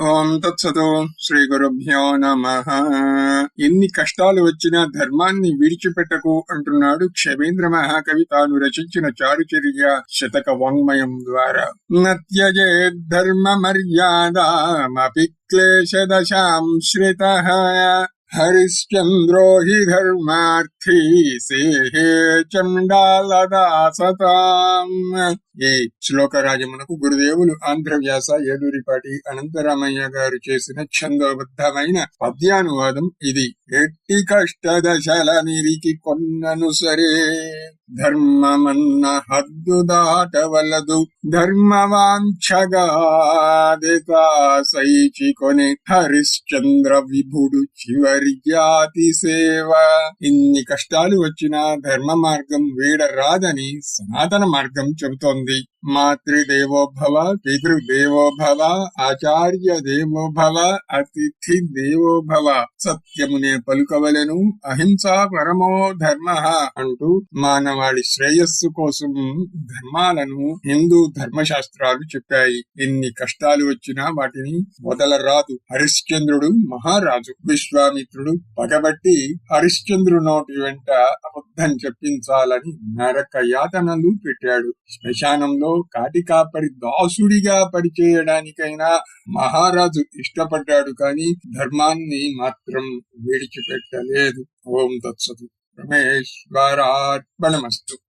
ఓం తత్సతో శ్రీ గురుభ్యో నమ. ఎన్ని కష్టాలు వచ్చినా ధర్మాన్ని విడిచిపెట్టకు అంటున్నాడు క్షమేంద్ర మహాకవి. తాను రచించిన చారుచర్య శతక వాంగ్మయం ద్వారా. నత్యజే ధర్మ మర్యాదామపి క్లేశ దశాం శ్రిత హరిశ్చంద్రో హి ధర్మార్థీ సేహే చండాలదాసతాం. ఈ శ్లోక రాజమునకు గురుదేవులు ఆంధ్రవ్యాస ఏలూరిపాటి అనంతరామయ్య గారు చేసిన ఛందోబద్ధమైన పద్యానువాదం ఇది. ఎట్టి కష్ట దశల నిరికి కొన్నను సరే ధర్మమన్న హద్దు దాటవలదు ధర్మవాంఛగాదితాసైచి కొని హరిశ్చంద్ర విభుడు చివరి జాతి సేవ. ఇన్ని కష్టాలు వచ్చినా ధర్మ మార్గం వీడరాదని సనాతన మార్గం చెబుతోంది. మాతృదేవోభవ పితృదేవోభవ ఆచార్య దేవోభవ అతిథి దేవోభవ సత్యమునే పలుకవలను అహింసా పరమో ధర్మ అంటూ మానవాడి శ్రేయస్సు కోసం ధర్మాలను హిందూ ధర్మశాస్త్రాలు చెప్పాయి. ఎన్ని కష్టాలు వచ్చినా వాటిని వదలరాదు. హరిశ్చంద్రుడు మహారాజు. విశ్వామిత్రుడు పగబట్టి హరిశ్చంద్రు నోటి వెంట అబద్ధం చెప్పించాలని నరక యాతనలు పెట్టాడు. శ్మశానంలో కాటికాపరి దాసుడిగా పనిచేయడానికైనా మహారాజు ఇష్టపడ్డాడు కానీ ధర్మాన్ని మాత్రం విడిచిపెట్టలేదు. ఓం తత్సతు. రమేశ్వరార్పణమస్తు.